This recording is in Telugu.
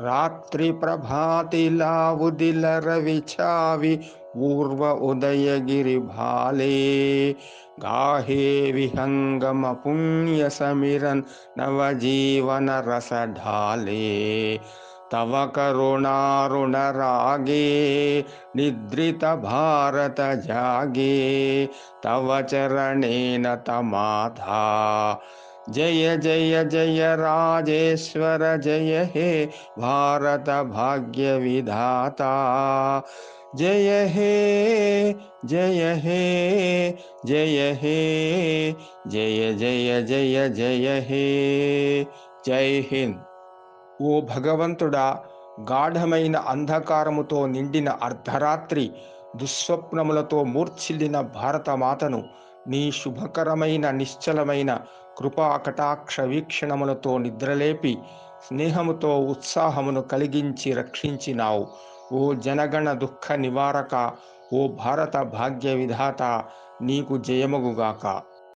रात्रि प्रभाति लाउदिल रविछावि पूर्व उदय गिरिभाले गाहे विहंगम पुण्य समिरन नवजीवन रस ढाले तव करुणारुण रागे निद्रित भारत जागे तव चरणेन तमाधा। జయ జయ జయ రాజేశ్వర జయ హే భారత భాగ్య విధాత. జయ హే జయ హే జయ హే జయ జయ జయ జయ హే. జై హింద్. ఓ భగవంతుడా గాఢమైన అంధకారముతో నిండిన అర్ధరాత్రి దుస్వప్నములతో మూర్ఛిల్లిన భారతమాతను నీ శుభకరమైన నిశ్చలమైన కృపా కటాక్ష వీక్షణములతో నిద్రలేపి స్నేహముతో ఉత్సాహమును కలిగించి రక్షించినావు. ఓ జనగణ దుఃఖ నివారక ఓ భారత భాగ్య విధాత నీకు జయమగుగాక.